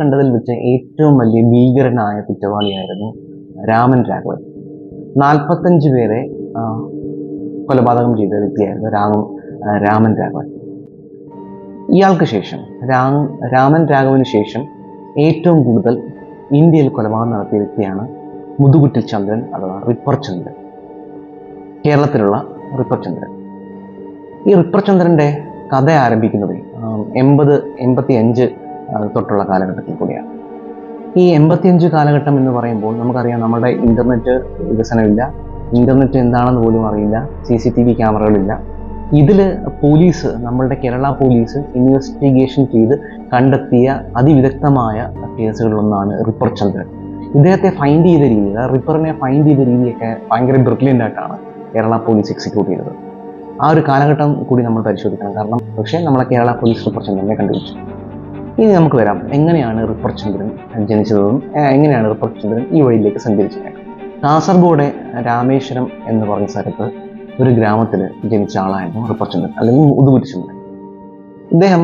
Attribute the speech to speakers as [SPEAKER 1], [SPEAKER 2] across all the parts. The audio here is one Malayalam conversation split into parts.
[SPEAKER 1] കണ്ടതിൽ വെച്ച് ഏറ്റവും വലിയ ഭീകരനായ കുറ്റവാളിയായിരുന്നു രാമൻ രാഘവൻ. നാൽപ്പത്തഞ്ച് പേരെ കൊലപാതകം ചെയ്ത വ്യക്തിയായിരുന്നു രാമൻ രാമൻ രാഘവൻ. ഇയാൾക്ക് ശേഷം രാം രാമൻ രാഘവന് ശേഷം ഏറ്റവും കൂടുതൽ ഇന്ത്യയിൽ കൊലപാതകം നടത്തിയ വ്യക്തിയാണ് മുതുകുറ്റിൽ ചന്ദ്രൻ അഥവാ റിപ്പർ ചന്ദ്രൻ. കേരളത്തിലുള്ള റിപ്പർ ചന്ദ്രൻ. ഈ റിപ്പർ ചന്ദ്രന്റെ കഥ ആരംഭിക്കുന്നത് എൺപത് എൺപത്തി അഞ്ച് തൊട്ടുള്ള കാലഘട്ടത്തിൽ കൂടിയാണ്. ഈ എൺപത്തിയഞ്ച് കാലഘട്ടം എന്ന് പറയുമ്പോൾ നമുക്കറിയാം നമ്മുടെ ഇന്റർനെറ്റ് വികസനമില്ല. ഇന്റർനെറ്റ് എന്താണെന്ന് പോലും അറിയില്ല. സി സി ടി വി ക്യാമറകളില്ല. ഇതിൽ പോലീസ് നമ്മളുടെ കേരള പോലീസ് ഇൻവെസ്റ്റിഗേഷൻ ചെയ്ത് കണ്ടെത്തിയ അതിവിദഗ്ധമായ കേസുകളിലൊന്നാണ് റിപ്പർ ചന്ദ്രൻ. ഇദ്ദേഹത്തെ ഫൈൻഡ് ചെയ്ത രീതി റിപ്പറിനെ ഫൈൻഡ് ചെയ്ത രീതിയൊക്കെ ഭയങ്കര ബ്രില്യന്റ് ആയിട്ടാണ് കേരള പോലീസ് എക്സിക്യൂട്ട് ചെയ്തത്. ആ ഒരു കാലഘട്ടം കൂടി നമ്മൾ പരിശോധിക്കണം. കാരണം പക്ഷേ നമ്മളെ കേരള പോലീസ് റിപ്പർ ചന്ദ്രനെ കണ്ടുപിടിച്ചു. ഇനി നമുക്ക് വരാം. എങ്ങനെയാണ് റിപ്പർചന്ദ്രൻ ജനിച്ചതെന്നും എങ്ങനെയാണ് റിപ്പർചന്ദ്രൻ ഈ വഴിയിലേക്ക് സഞ്ചരിച്ചത്? കാസർഗോഡ് രാമേശ്വരം എന്ന് പറഞ്ഞ സ്ഥലത്ത് ഒരു ഗ്രാമത്തിൽ ജനിച്ച ആളായിരുന്നു റിപ്പർചന്ദ്രൻ അല്ലെങ്കിൽ ഉദുകുറ്റി ചന്ദ്രൻ. ഇദ്ദേഹം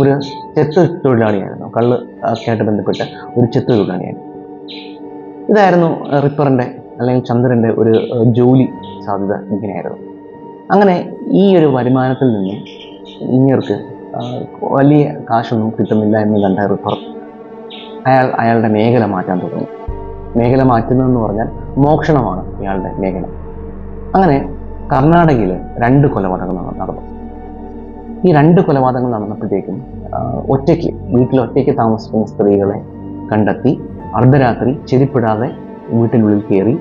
[SPEAKER 1] ഒരു ചെത്ത് തൊഴിലാളിയായിരുന്നു. കള്ള് ഒക്കെയായിട്ട് ബന്ധപ്പെട്ട ഒരു ചെത്ത് തൊഴിലാളിയായിരുന്നു. ഇതായിരുന്നു റിപ്പറിന്റെ അല്ലെങ്കിൽ ചന്ദ്രന്റെ ഒരു ജോലി സാധ്യത ഇങ്ങനെയായിരുന്നു. അങ്ങനെ ഈ ഒരു വരുമാനത്തിൽ നിന്നും ഇങ്ങേർക്ക് വലിയ കാശൊന്നും കിട്ടുന്നില്ല എന്ന് കണ്ട റിപ്പർ അയാൾ അയാളുടെ മേഖല മാറ്റാൻ തുടങ്ങി. മേഖല മാറ്റുന്നതെന്ന് പറഞ്ഞാൽ മോക്ഷണമാണ് ഇയാളുടെ മേഖല. അങ്ങനെ കർണാടകയിൽ രണ്ട് കൊലപാതകങ്ങൾ നടന്നു. ഈ രണ്ട് കൊലപാതകങ്ങൾ നടന്നപ്പോഴത്തേക്കും ഒറ്റയ്ക്ക് വീട്ടിൽ ഒറ്റയ്ക്ക് താമസിക്കുന്ന സ്ത്രീകളെ കണ്ടെത്തി അർദ്ധരാത്രി ചെരിപ്പിടാതെ വീട്ടിനുള്ളിൽ കയറി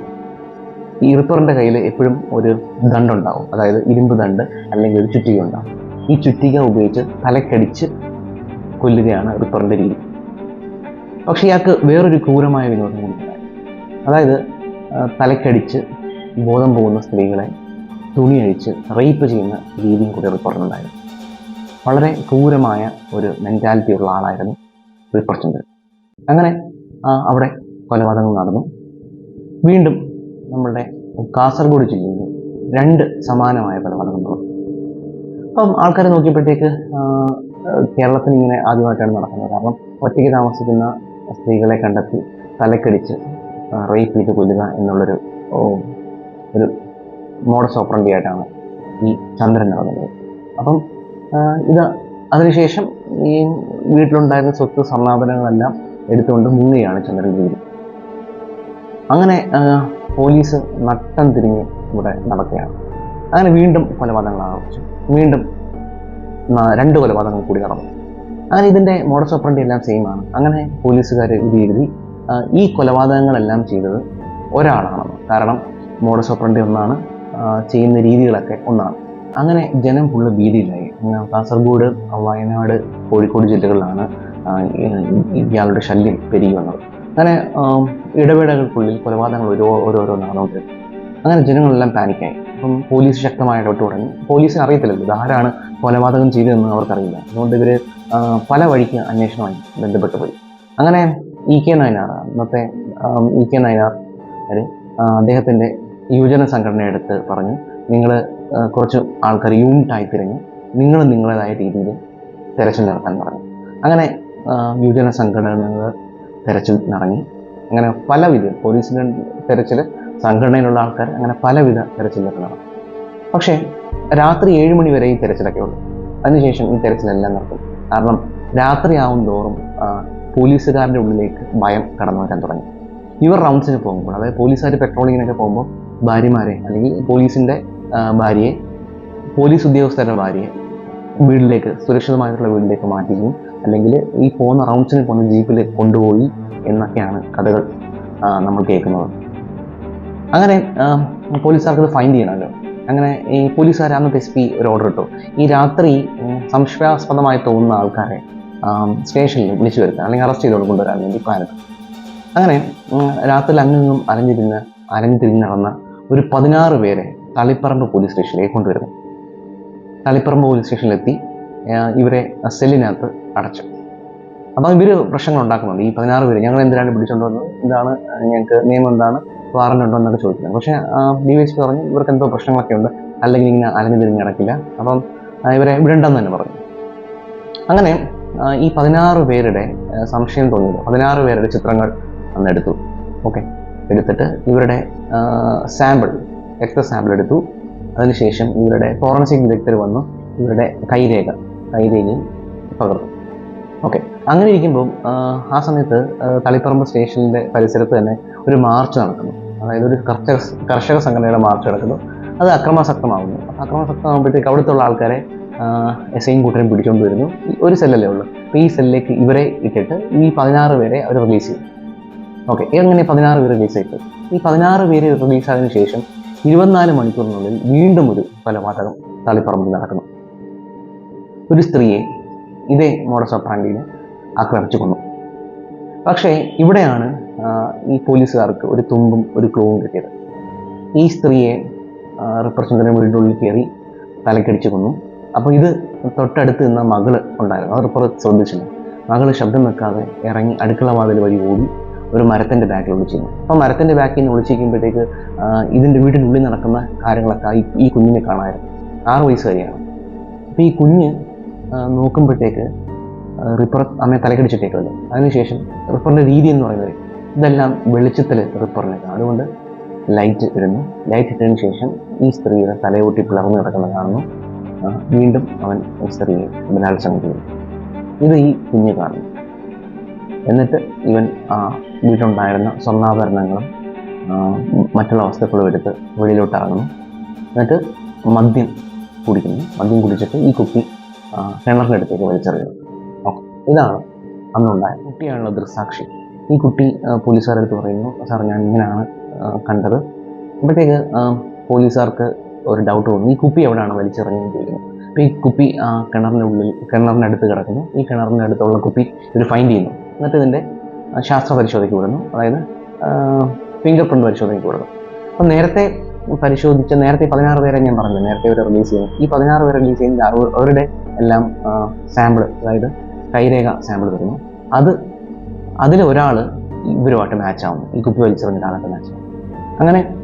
[SPEAKER 1] ഈ റിപ്പറിന്റെ കയ്യിൽ എപ്പോഴും ഒരു ദണ്ടുണ്ടാവും. അതായത് ഇരുമ്പ് ദണ്ട് അല്ലെങ്കിൽ ഒരു ചുറ്റിക ഉണ്ടാവും. ഈ ചുറ്റിക ഉപയോഗിച്ച് തലക്കടിച്ച് കൊല്ലുകയാണ് റിപ്പറിന്റെ രീതി. പക്ഷെ ഇയാൾക്ക് വേറൊരു ക്രൂരമായ വിനോദം കൂടി അതായത് തലക്കടിച്ച് ബോധം പോകുന്ന സ്ത്രീകളെ തുണി അഴിച്ച് റേപ്പ് ചെയ്യുന്ന രീതിയും കൂടി റിപ്പറിനുണ്ടായിരുന്നു വളരെ ക്രൂരമായ ഒരു മെന്റാലിറ്റി ഉള്ള ആളായിരുന്നു റിപ്പർ ചന്ദ്രൻ അങ്ങനെ അവിടെ കൊലപാതകങ്ങൾ നടന്നു. വീണ്ടും നമ്മളുടെ കാസർഗോഡ് ജില്ലയിൽ രണ്ട് സമാനമായ കൊലപാതകങ്ങൾ അപ്പം ആൾക്കാരെ നോക്കിയപ്പോഴത്തേക്ക് കേരളത്തിൽ ഇങ്ങനെ ആദ്യമായിട്ടാണ് നടക്കുന്നത്. കാരണം ഒറ്റയ്ക്ക് താമസിക്കുന്ന സ്ത്രീകളെ കണ്ടെത്തി തലക്കടിച്ച് റേപ്പ് ചെയ്ത് കൊല്ലുക എന്നുള്ളൊരു ഒരു മോഡസ് ഓപ്പറണ്ടി ആയിട്ടാണ് ഈ ചന്ദ്രൻ നടന്നത്. അപ്പം ഇത് അതിനുശേഷം ഈ വീട്ടിലുണ്ടായിരുന്ന സ്വത്ത് സമാപനങ്ങളെല്ലാം എടുത്തുകൊണ്ട് മുങ്ങുകയാണ് ചന്ദ്രൻ ജീവിതം അങ്ങനെ പോലീസ് നട്ടം തിരിഞ്ഞ് ഇവിടെ നടക്കുകയാണ്. അങ്ങനെ വീണ്ടും കൊലപാതകങ്ങൾ ആവർത്തിച്ചു. വീണ്ടും രണ്ട് കൊലപാതകങ്ങൾ കൂടി നടന്നു. അങ്ങനെ ഇതിന്റെ മോഡസ് ഓപ്പറണ്ടി എല്ലാം സെയിം ആണ്. അങ്ങനെ പോലീസുകാർ ഇത് എഴുതി ഈ കൊലപാതകങ്ങളെല്ലാം ചെയ്തത് ഒരാളാണെന്ന് കാരണം മോഡസ് ഓപ്പറണ്ടി ഒന്നാണ് ചെയ്യുന്ന രീതികളൊക്കെ ഒന്നാണ്. അങ്ങനെ ജനം ഫുള്ള് ഭീതിയിലായി. കാസർഗോഡ് വയനാട് കോഴിക്കോട് ജില്ലകളിലാണ് ഇയാളുടെ ശല്യം പെരുകി വന്നത്. അങ്ങനെ ഇടവേളകൾക്കുള്ളിൽ കൊലപാതകങ്ങൾ ഓരോ ഓരോരോ നടന്നുകൊണ്ടിരുന്നു. അങ്ങനെ ജനങ്ങളെല്ലാം പാനിക്കായി അപ്പം പോലീസ് ശക്തമായി ഇടപെട്ട് തുടങ്ങി. പോലീസിന് അറിയത്തില്ലല്ലോ ഇത് ആരാണ് കൊലപാതകം ചെയ്തതെന്ന് അവർക്കറിയില്ല. അതുകൊണ്ട് ഇവർ പല വഴിക്ക് അന്വേഷണമായി ബന്ധപ്പെട്ട് പോയി. അങ്ങനെ ഇ കെ നയനാർ അന്നത്തെ ആം, ഇ കെ നയനാർ അദ്ദേഹത്തിന്റെ യുവജന സംഘടന എടുത്ത് പറഞ്ഞു നിങ്ങൾ കുറച്ച് ആൾക്കാർ യൂണിറ്റായി തിരഞ്ഞ് നിങ്ങൾ നിങ്ങളുടേതായ രീതിയിൽ തെരച്ചിൽ നടത്താൻ പറഞ്ഞു. അങ്ങനെ യുവജന സംഘടനകൾ തെരച്ചിൽ നടങ്ങി. അങ്ങനെ പലവിധ പോലീസിന്റെ തെരച്ചിൽ സംഘടനയിലുള്ള ആൾക്കാർ അങ്ങനെ പലവിധ തെരച്ചിലൊക്കെ പക്ഷേ രാത്രി ഏഴ് മണി വരെ ഈ തെരച്ചിലൊക്കെ ഉള്ളൂ അതിനുശേഷം ഈ തെരച്ചിലെല്ലാം നടക്കും. കാരണം രാത്രിയാവും തോറും പോലീസുകാരുടെ ഉള്ളിലേക്ക് ഭയം കടന്നു വരാൻ തുടങ്ങി. ഇവർ റൗണ്ട്സിന് പോകുമ്പോൾ അതായത് പോലീസുകാർ പെട്രോളിങ്ങിനൊക്കെ പോകുമ്പോൾ ഭാര്യമാരെ അല്ലെങ്കിൽ പോലീസിന്റെ ഭാര്യയെ പോലീസ് ഉദ്യോഗസ്ഥരുടെ ഭാര്യയെ വീട്ടിലേക്ക് സുരക്ഷിതമായിട്ടുള്ള വീട്ടിലേക്ക് മാറ്റുകയും അല്ലെങ്കിൽ ഈ പോകുന്ന റൗണ്ട്സിന് പോകുന്ന ജീപ്പിലേക്ക് കൊണ്ടുപോയി എന്നൊക്കെയാണ് കഥകൾ നമ്മൾ കേൾക്കുന്നത്. അങ്ങനെ പോലീസുകാർക്ക് ഇത് ഫൈൻഡ് ചെയ്യണമല്ലോ. അങ്ങനെ ഈ പോലീസുകാർ അന്നത്തെ എസ് പി ഒരു ഓർഡർ ഇട്ടു. ഈ രാത്രി സംശയാസ്പദമായി തോന്നുന്ന ആൾക്കാരെ സ്റ്റേഷനിൽ വിളിച്ചു വരുത്താൻ അല്ലെങ്കിൽ അറസ്റ്റ് ചെയ്തുകൊണ്ട് കൊണ്ടുവരാൻ വേണ്ടി പ്ലാൻ ഇട്ടു അങ്ങനെ രാത്രി അങ്ങും അലഞ്ഞിരുന്ന് അലഞ്ഞു നടന്ന ഒരു പതിനാറ് പേരെ തളിപ്പറമ്പ് പോലീസ് സ്റ്റേഷനിലേക്ക് കൊണ്ടുവരുന്നു. തളിപ്പറമ്പ് പോലീസ് സ്റ്റേഷനിലെത്തി ഇവരെ സെല്ലിനകത്ത് അടച്ചു. അപ്പോൾ ഇവർ പ്രശ്നങ്ങൾ ഉണ്ടാക്കുന്നുണ്ട്. ഈ പതിനാറ് പേര് ഞങ്ങൾ എന്തിനാണ് പിടിച്ചുകൊണ്ട് വന്നത്? ഇതാണ് ഞങ്ങൾക്ക് നിയമം എന്താണ്? വാറന്റ് ഉണ്ടോ എന്നൊക്കെ ചോദിക്കുന്നത് പക്ഷേ ഡി വൈ എസ് പി പറഞ്ഞു ഇവർക്ക് എന്തോ പ്രശ്നങ്ങളൊക്കെ ഉണ്ട്. അല്ലെങ്കിൽ ഇങ്ങനെ അലഞ്ഞു തിരിഞ്ഞ് നടക്കില്ല. അപ്പം ഇവരെ വിടണ്ടെന്ന് തന്നെ പറഞ്ഞു. അങ്ങനെ ഈ പതിനാറ് പേരുടെ സംശയം തോന്നിയത് പതിനാറ് പേരുടെ ചിത്രങ്ങൾ അന്ന് എടുത്തു. ഓക്കെ. എടുത്തിട്ട് ഇവരുടെ സാമ്പിൾ രക്ത സാമ്പിൾ എടുത്തു. അതിനുശേഷം ഇവരുടെ ഫോറൻസിക് വിദഗ്ധർ വന്നു. ഇവരുടെ കൈരേഖ കൈരേഖയും പകർന്നു. ഓക്കെ അങ്ങനെ ഇരിക്കുമ്പോൾ ആ സമയത്ത് തളിപ്പറമ്പ് സ്റ്റേഷനിന്റെ പരിസരത്ത് തന്നെ ഒരു മാർച്ച് നടക്കുന്നു. അതായത് ഒരു കർഷക കർഷക സംഘടനയുടെ മാർച്ച് നടക്കുന്നു. അത് അക്രമാസക്തമാകുന്നു അക്രമാസക്തമാകുമ്പോഴത്തേക്ക് അവിടുത്തെ ഉള്ള ആൾക്കാരെ എസ് ഐയും കൂട്ടരും പിടിച്ചുകൊണ്ട് വരുന്നു. ഒരു സെല്ലല്ലേ ഉള്ളൂ. അപ്പോൾ ഈ സെല്ലിലേക്ക് ഇവരെ ഇട്ടിട്ട് ഈ പതിനാറ് പേരെ അവർ റിലീസ് ചെയ്യും. ഓക്കെ എങ്ങനെ പതിനാറ് പേര് റിലീസ് ആയിട്ട് ഈ പതിനാറ് പേര് റിലീസ് ആയതിനു ശേഷം ഇരുപത്തിനാല് മണിക്കൂറിനുള്ളിൽ വീണ്ടും ഒരു കൊലപാതകം തളിപ്പറമ്പിൽ നടക്കുന്നു. ഒരു സ്ത്രീയെ ഇതേ മോഡസ് ഓപ്പറാൻഡിനെ ആക്രമിച്ചു കൊന്നു പക്ഷേ ഇവിടെയാണ് ഈ പോലീസുകാർക്ക് ഒരു തുമ്പും ഒരു ക്ലൂവും കിട്ടിയത്. ഈ സ്ത്രീയെ റിപ്രസെന്ററിന് വീടിന്റെ ഉള്ളിൽ കയറി തലക്കടിച്ചു കൊന്നു അപ്പോൾ ഇത് തൊട്ടടുത്ത് നിന്ന മകൾ ഉണ്ടായിരുന്നു. അത് റിപ്പർ ശ്രദ്ധിച്ചില്ല. മകൾ ശബ്ദം വെക്കാതെ ഇറങ്ങി അടുക്കള വാതിൽ വഴി ഓടി ഒരു മരത്തിന്റെ ബാക്കിൽ ഒളിച്ചിരുന്നു. അപ്പോൾ മരത്തിന്റെ ബാക്കിൽ നിന്ന് ഒളിച്ചിരിക്കുമ്പോഴത്തേക്ക് ഇതിന്റെ വീടിനുള്ളിൽ നടക്കുന്ന കാര്യങ്ങളൊക്കെ ഈ കുഞ്ഞിനെ കാണാമായിരുന്നു. ആറ് വയസ്സുകാരിയാണ് അപ്പോൾ ഈ കുഞ്ഞ് നോക്കുമ്പോഴത്തേക്ക് റിപ്പർ അമ്മയെ തലക്കടിച്ചിട്ടേക്കുമല്ലോ അതിനുശേഷം റിപ്പറിന്റെ രീതി എന്ന് പറയുന്നത് ഇതെല്ലാം വെളിച്ചത്തിൽ റിപ്പറിനെ കാണും. അതുകൊണ്ട് ലൈറ്റ് ഇടുന്നു. ലൈറ്റ് ഇട്ടതിന് ശേഷം ഈ സ്ത്രീയുടെ തലയൊട്ടി പിളർന്നു കിടക്കുന്നത് കാണുന്നു. വീണ്ടും അവൻ സ്ത്രീയെ ബലാത്സംഗം ചെയ്യുന്നു ഇത് ഈ കുഞ്ഞ് കാണുന്നു. എന്നിട്ട് ഇവൻ ആ വീട്ടിലുണ്ടായിരുന്ന സ്വർണാഭരണങ്ങളും മറ്റുള്ള വസ്തുക്കളും എടുത്ത് വെളിയിലോട്ട് ഇറങ്ങുന്നു. എന്നിട്ട് മദ്യം കുടിക്കുന്നു. മദ്യം കുടിച്ചിട്ട് ഈ കുട്ടി കിണറിന്റെ അടുത്തേക്ക് വലിച്ചെറിയുന്നത് ഓക്കെ ഇതാണ് അന്നുണ്ടായ കുട്ടിയാണല്ലോ ദൃസാക്ഷി ഈ കുട്ടി പോലീസുകാരുടെ അടുത്ത് പറയുന്നു സാർ ഞാൻ ഇങ്ങനെയാണ് കണ്ടത്. അപ്പോഴത്തേക്ക് പോലീസുകാർക്ക് ഒരു ഡൗട്ട് തോന്നുന്നു ഈ കുപ്പി എവിടെയാണ് വലിച്ചെറിഞ്ഞെന്ന് ചോദിക്കുന്നത് അപ്പോൾ ഈ കുപ്പി ആ കിണറിന്റെ ഉള്ളിൽ കിണറിന്റെ അടുത്ത് കിടക്കുന്നു. ഈ കിണറിന്റെ അടുത്തുള്ള കുപ്പി ഇവർ ഫൈൻഡ് ചെയ്യുന്നു. എന്നിട്ട് ഇതിന്റെ ശാസ്ത്ര പരിശോധനയ്ക്ക് വിടുന്നു. അതായത് ഫിംഗർ പ്രിന്റ് പരിശോധനയ്ക്ക് വിടുന്നു. അപ്പം നേരത്തെ പരിശോധിച്ച നേരത്തെ പതിനാറ് പേരെ ഞാൻ പറഞ്ഞു. നേരത്തെ ഇവരെ റിലീസ് ചെയ്യുന്നു ഈ പതിനാറ് പേരെ റിലീസ് ചെയ്യുന്ന അവ- അവരുടെ എല്ലാം സാമ്പിൾ അതായത് കൈരേഖ സാമ്പിൾ വരുന്നു. അത് അതിൽ ഒരാൾ ഇവരുമായിട്ട് മാച്ച് ആവുന്നു. ഈ കുപ്പി വലിച്ചെറിഞ്ഞ ഒരാളായിട്ട് മാച്ച് ആവും അങ്ങനെ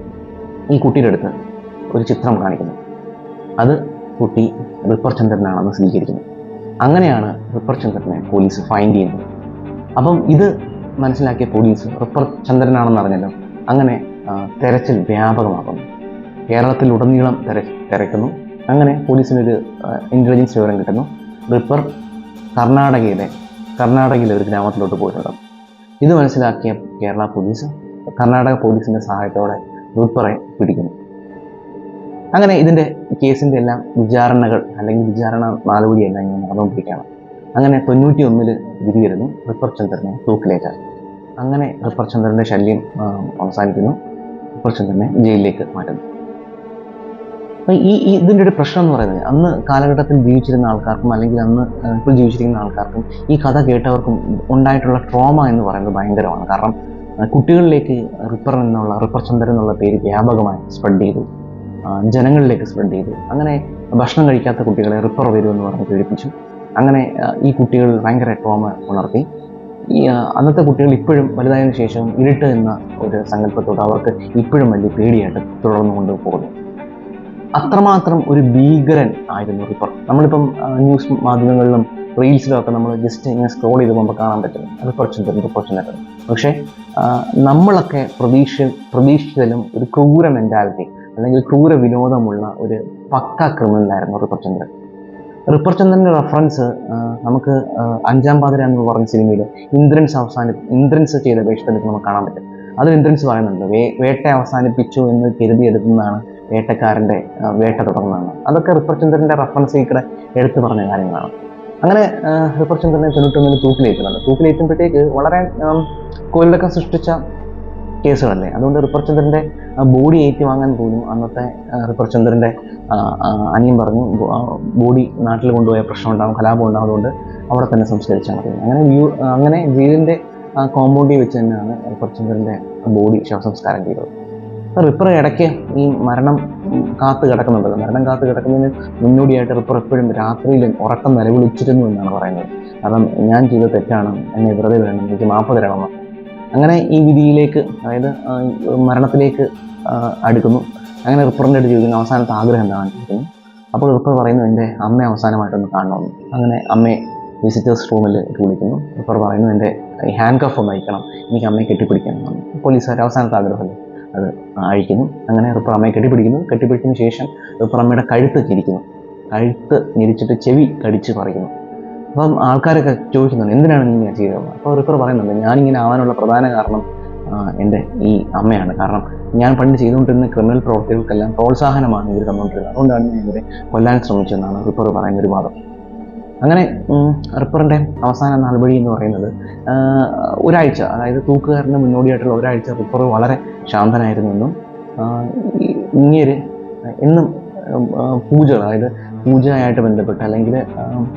[SPEAKER 1] ഈ കുട്ടിയുടെ അടുത്ത് ഒരു ചിത്രം കാണിക്കുന്നു. അത് കുട്ടി റിപ്പർചന്ദ്രനാണെന്ന് സ്ഥിരീകരിക്കുന്നു. അങ്ങനെയാണ് റിപ്പർചന്ദ്രനെ പോലീസ് ഫൈൻഡ് ചെയ്യുന്നത്. അപ്പം ഇത് മനസ്സിലാക്കിയ പോലീസ് റിപ്പർ ചന്ദ്രനാണെന്ന് അറിഞ്ഞല്ലോ. അങ്ങനെ തെരച്ചിൽ വ്യാപകമാക്കുന്നു കേരളത്തിലുടനീളം തെര തിരക്കുന്നു അങ്ങനെ പോലീസിനൊരു ഇന്റലിജൻസ് വിവരം കിട്ടുന്നു. റിപ്പർ കർണാടകയിലെ കർണാടകയിലെ ഒരു ഗ്രാമത്തിലോട്ട് പോയിട്ടുണ്ട് ഇത് മനസ്സിലാക്കിയ കേരള പോലീസ് കർണാടക പോലീസിന്റെ സഹായത്തോടെ റിപ്പറെ പിടിക്കുന്നു. അങ്ങനെ ഇതിന്റെ കേസിന്റെ എല്ലാം വിചാരണകൾ അല്ലെങ്കിൽ വിചാരണ നാലുകൂടിയെല്ലാം ഇങ്ങനെ നടന്നുകൊണ്ടിരിക്കുകയാണ്. അങ്ങനെ തൊണ്ണൂറ്റി ഒന്നിൽ വിധി വരുന്നു റിപ്പർ ചന്ദ്രനെ തൂക്കിലേക്കാൻ അങ്ങനെ റിപ്പർ ചന്ദ്രന്റെ ശല്യം അവസാനിക്കുന്നു. റിപ്പർ തന്നെ ജയിലിലേക്ക് മാറ്റുന്നു. അപ്പം ഈ ഇതിന്റെ ഒരു പ്രശ്നം എന്ന് പറയുന്നത് അന്ന് കാലഘട്ടത്തിൽ ജീവിച്ചിരുന്ന ആൾക്കാർക്കും അല്ലെങ്കിൽ അന്ന് ഇപ്പോൾ ജീവിച്ചിരിക്കുന്ന ആൾക്കാർക്കും ഈ കഥ കേട്ടവർക്കും ഉണ്ടായിട്ടുള്ള ട്രോമ എന്ന് പറയുന്നത് ഭയങ്കരമാണ്. കാരണം കുട്ടികളിലേക്ക് റിപ്പർ എന്നുള്ള റിപ്പർ ചന്ദർ എന്നുള്ള പേര് വ്യാപകമായി സ്പ്രെഡ് ചെയ്തു. ജനങ്ങളിലേക്ക് സ്പ്രെഡ് ചെയ്തു. അങ്ങനെ ഭക്ഷണം കഴിക്കാത്ത കുട്ടികളെ റിപ്പർ വരുമെന്ന് പറഞ്ഞ് പേടിപ്പിച്ചു. അങ്ങനെ ഈ കുട്ടികൾ ഭയങ്കര ട്രോമ ഉണർത്തി. അന്നത്തെ കുട്ടികൾ ഇപ്പോഴും വലുതായതിനു ശേഷം ഇരുട്ട് എന്ന ഒരു സങ്കല്പത്തോട് അവർക്ക് ഇപ്പോഴും വലിയ പേടിയായിട്ട് തുടർന്നു കൊണ്ടുപോകുന്നു അത്രമാത്രം ഒരു ഭീകരൻ ആയിരുന്നു റിപ്പർ. നമ്മളിപ്പം ന്യൂസ് മാധ്യമങ്ങളിലും റീൽസിലും ഒക്കെ നമ്മൾ ജസ്റ്റ് ഇങ്ങനെ സ്ക്രോൾ ചെയ്ത് പോകുമ്പോൾ കാണാൻ പറ്റും. റിപ്പർ ചന്ദ്രൻ റിപ്പർ ചന്ദ്രൻ പക്ഷേ നമ്മളൊക്കെ പ്രതീക്ഷ പ്രതീക്ഷിച്ചതിലും ഒരു ക്രൂര മെന്റാലിറ്റി അല്ലെങ്കിൽ ക്രൂര വിനോദമുള്ള ഒരു പക്ക ക്രിമിനലായിരുന്നു റിപ്പർ ചന്ദ്രൻ. റിപ്പർ ചന്ദ്രന്റെ റെഫറൻസ് നമുക്ക് അഞ്ചാം പാതിര എന്ന് പറഞ്ഞ സിനിമയിൽ ഇന്ദ്രൻസ് അവസാനി ഇന്ദ്രൻസ് ചെയ്ത വേഷത്തിലേക്ക് നമുക്ക് കാണാൻ പറ്റും. അത് ഇന്ദ്രൻസ് പറയുന്നുണ്ട് വേ വേട്ട അവസാനിപ്പിച്ചു എന്ന് കരുതിയെടുക്കുന്നതാണ് വേട്ടക്കാരന്റെ വേട്ട തുടർന്നതാണ് അതൊക്കെ റിപ്പർച്ചന്ദ്രന്റെ റെഫറൻസ് ഇവിടെ എടുത്തു പറഞ്ഞ കാര്യങ്ങളാണ്. അങ്ങനെ റിപ്പർച്ചന്ദ്രനെ റിപ്പർ ചന്ദ്രനെ തൊണ്ണൂറ്റൊന്നിന് തൂക്കിലേറ്റുന്നുണ്ട്. തൂക്കിലേറ്റുമ്പോഴത്തേക്ക് വളരെ കൊല്ലൊക്കെ സൃഷ്ടിച്ച കേസുകളല്ലേ? അതുകൊണ്ട് റിപ്പർചന്ദ്രന്റെ ബോഡി ഏറ്റുവാങ്ങാൻ പോലും അന്നത്തെ ആ, റിപ്പർ ചന്ദ്രന്റെ ആ, ആ, അനിയൻ പറഞ്ഞു ബോഡി നാട്ടിൽ കൊണ്ടുപോയ പ്രശ്നം ഉണ്ടാകും കലാപം ഉണ്ടാകും അതുകൊണ്ട് അവിടെ തന്നെ സംസ്കരിച്ചാൽ മതി. അങ്ങനെ വ്യൂ അങ്ങനെ ജയിലിന്റെ കോമ്പൗണ്ടിൽ വെച്ച് തന്നെയാണ് റിപ്പർചന്ദ്രന്റെ ബോഡി ശവസംസ്കാരം ചെയ്തത്. റിപ്പർ ഇടയ്ക്ക് ഈ മരണം കാത്ത് കിടക്കുന്നുണ്ടല്ലോ. മരണം കാത്ത് കിടക്കുന്നതിന് മുന്നോടിയായിട്ട് റിപ്പർ എപ്പോഴും രാത്രിയിലും ഉറക്കം നിലവിളിച്ചിരുന്നു എന്നാണ് പറയുന്നത്. കാരണം ഞാൻ ചെയ്ത തെറ്റാണ് എന്നെ വെറുതെ വേണം എനിക്ക് മാപ്പ് തരണമെന്ന് അങ്ങനെ ഈ വിധിയിലേക്ക് അതായത് മരണത്തിലേക്ക് അടുക്കുന്നു. അങ്ങനെ റിപ്പറിന്റെ അടുത്ത് ചോദിക്കുന്നു അവസാനത്തെ ആഗ്രഹം എന്താണ്? അപ്പോൾ റിപ്പർ പറയുന്നു എന്റെ അമ്മ അവസാനമായിട്ടൊന്ന് കാണണമെന്ന്. അങ്ങനെ അമ്മയെ വിസിറ്റേഴ്സ് റൂമിൽ വിളിക്കുന്നു. റിപ്പർ പറയുന്നു എന്റെ ഹാൻഡ് കഫ് ഒന്ന് അയക്കണം എനിക്ക് അമ്മയെ കെട്ടിപ്പിടിക്കണം പോലീസുകാർ അവസാനത്തെ ആഗ്രഹം അത് അഴിക്കുന്നു. അങ്ങനെ റിപ്പർ അമ്മയെ കെട്ടിപ്പിടിക്കുന്നു. കെട്ടിപ്പിടിച്ചതിന് ശേഷം റിപ്പർ അമ്മയുടെ കഴുത്ത് ചിരിക്കുന്നു കഴുത്ത് ഞെരിച്ചിട്ട് ചെവി കടിച്ച് പറിക്കുന്നു. അപ്പം ആൾക്കാരൊക്കെ ചോദിക്കുന്നുണ്ട് എന്തിനാണ് നീ ഇങ്ങനെ ചെയ്തത് അപ്പോൾ റിപ്പർ പറയുന്നുണ്ട് ഞാനിങ്ങനെ ആവാനുള്ള പ്രധാന കാരണം എന്റെ ഈ അമ്മയാണ്. കാരണം ഞാൻ പണ്ട് ചെയ്തുകൊണ്ടിരുന്ന ക്രിമിനൽ പ്രവർത്തികൾക്കെല്ലാം പ്രോത്സാഹനമാണ് ഇവർ തന്നുകൊണ്ടിരുന്നത് അതുകൊണ്ടാണ് ഞാൻ ഇവരെ കൊല്ലാൻ ശ്രമിച്ചതെന്നാണ് റിപ്പർ പറയുന്ന ഒരു വാദം. അങ്ങനെ റിപ്പറിന്റെ അവസാന നാൾവഴി എന്ന് പറയുന്നത് ഒരാഴ്ച അതായത് തൂക്കുകാരന്റെ മുന്നോടിയായിട്ടുള്ള ഒരാഴ്ച റിപ്പർ വളരെ ശാന്തനായിരുന്നു എന്നും ഇങ്ങനെ എന്നും പൂജകൾ അതായത് പൂജയായിട്ട് ബന്ധപ്പെട്ട് അല്ലെങ്കിൽ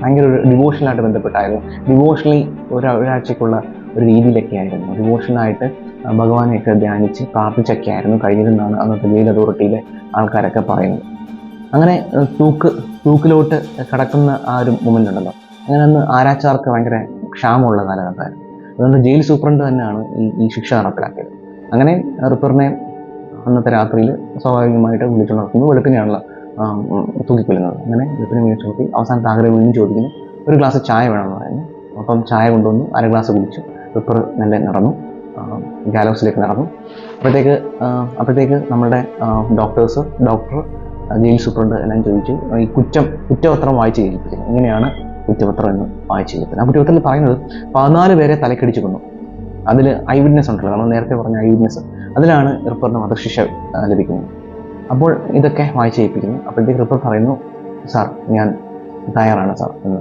[SPEAKER 1] ഭയങ്കര ഒരു ഡിവോഷനായിട്ട് ബന്ധപ്പെട്ടായിരുന്നു. ഡിവോഷണലി ഒരു ഒരാഴ്ചക്കുള്ള ഒരു രീതിയിലൊക്കെ ആയിരുന്നു. ഡിവോഷനായിട്ട് ഭഗവാനെയൊക്കെ ധ്യാനിച്ച് പ്രാർത്ഥിച്ചൊക്കെ ആയിരുന്നു. കഴിഞ്ഞിരുന്നാണ് അന്നത്തെ ജയിൽ അതോറിറ്റിയിലെ ആൾക്കാരൊക്കെ പറയുന്നത്. അങ്ങനെ തൂക്ക് തൂക്കിലോട്ട് കടക്കുന്ന ആ ഒരു മൊമെന്റ് ഉണ്ടല്ലോ. അങ്ങനെ അന്ന് ആരാച്ചാർക്ക് ഭയങ്കര ക്ഷാമമുള്ള കാലഘട്ടമായിരുന്നു. അതുകൊണ്ട് ജയിൽ സൂപ്രണ്ട് തന്നെയാണ് ഈ ഈ ശിക്ഷ നടപ്പിലാക്കിയത്. അങ്ങനെ റിപ്പറിനെ അന്നത്തെ രാത്രിയിൽ സ്വാഭാവികമായിട്ട് വിളിച്ചുണർത്തുന്നു. വെളുപ്പിനെയാണല്ലോ തൂക്കിക്കൊല്ലുന്നത് അങ്ങനെ വെളുപ്പിനെ വിളിച്ചു നോക്കി അവസാനത്തെ ആഗ്രഹം വീണ്ടും ചോദിക്കുന്നു ഒരു ഗ്ലാസ് ചായ വേണമെന്ന് പറയുന്നു അപ്പം ചായ കൊണ്ടുവന്നു അര ഗ്ലാസ് കുടിച്ചു. റിപ്പർ നല്ല നടന്നു. ഗാലോസിലേക്ക് നടന്നു. അപ്പോഴത്തേക്ക് അപ്പോഴത്തേക്ക് നമ്മുടെ ഡോക്ടേഴ്സ് ഡോക്ടർ ജയിൽ സൂപ്രണ്ട് എല്ലാം ചോദിച്ചു ഈ കുറ്റം കുറ്റപത്രം വായിച്ച് കേൾപ്പിക്കുന്നു എങ്ങനെയാണ് കുറ്റപത്രം എന്ന് വായിച്ച് കേൾപ്പിക്കുന്നത് ആ കുറ്റപത്രത്തിൽ പറയുന്നത് പതിനാല് പേരെ തലക്കടിച്ചു കൊന്നു. അതിൽ ഐ വിറ്റ്നസ് ഉണ്ടല്ലോ നമ്മൾ നേരത്തെ പറഞ്ഞ ഐ വിറ്റ്നസ്. അതിലാണ് റിപ്പറിന് വധശിക്ഷ ലഭിക്കുന്നത്. അപ്പോൾ ഇതൊക്കെ വായിച്ച് അപ്പോൾ അപ്പോഴത്തേക്ക് റിപ്പർ പറയുന്നു സാർ ഞാൻ തയ്യാറാണ് സാർ എന്ന്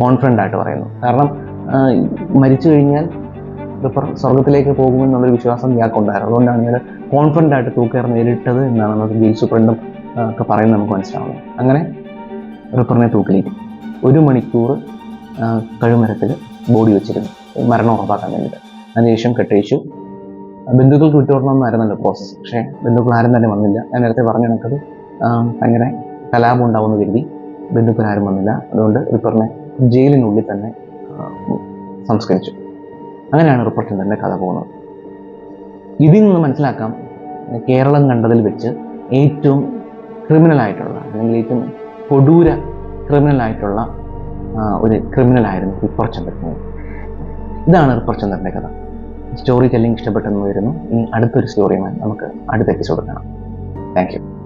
[SPEAKER 1] കോൺഫിഡന്റ് ആയിട്ട് പറയുന്നു. കാരണം മരിച്ചു കഴിഞ്ഞാൽ റിപ്പർ സ്വർഗത്തിലേക്ക് പോകുമെന്നുള്ളൊരു വിശ്വാസം ഇയാൾക്കുണ്ടായിരുന്നു. അതുകൊണ്ടാണ് ഇയാൾ കോൺഫിഡന്റ് ആയിട്ട് തൂക്കേറി നേരിട്ടത് എന്നാണ് നമുക്ക് ജയിൽ സൂപ്രണ്ടും ഒക്കെ പറയുന്നത് നമുക്ക് മനസ്സിലാവുന്നത്. അങ്ങനെ റിപ്പറിനെ തൂക്കിലേക്ക് ഒരു മണിക്കൂർ കഴുമരത്തിൽ ബോഡി വെച്ചിരുന്നു. മരണം ഉറപ്പാക്കാൻ വേണ്ടിയിട്ട്. അതിനുശേഷം കെട്ടഴിച്ചു. ബന്ധുക്കൾക്ക് വിട്ടുകൊടുക്കണമെന്നായിരുന്നല്ലോ പ്രോസസ്സ് പക്ഷേ ബന്ധുക്കൾ ആരും തന്നെ വന്നില്ല. ഞാൻ നേരത്തെ പറഞ്ഞു കണക്കത് ഭയങ്കര കലാപം ഉണ്ടാവുമെന്ന് കരുതി ബന്ധുക്കൾ ആരും വന്നില്ല. അതുകൊണ്ട് റിപ്പറിനെ ജയിലിനുള്ളിൽ തന്നെ സംസ്കരിച്ചു. അങ്ങനെയാണ് റിപ്പർ തന്നെ കഥ പോകുന്നത്. ഇതിൽ നിന്ന് മനസ്സിലാക്കാം കേരളം കണ്ടതിൽ വെച്ച് ഏറ്റവും ക്രിമിനൽ ആയിട്ടുള്ള അല്ലെങ്കിൽ ഏറ്റവും കൊടൂര ആ, ഒരു ക്രിമിനലായിരുന്നു റിപ്പർ ചന്ദ്രൻ ഇതാണ് റിപ്പർ ചന്ദ്രന്റെ കഥ. സ്റ്റോറി ടെല്ലിംഗ് ഇഷ്ടപ്പെട്ടെന്ന് വരുന്നു. ഇനി അടുത്തൊരു സ്റ്റോറിയുമായി നമുക്ക് അടുത്ത എപ്പിസോഡ് കാണാം. താങ്ക്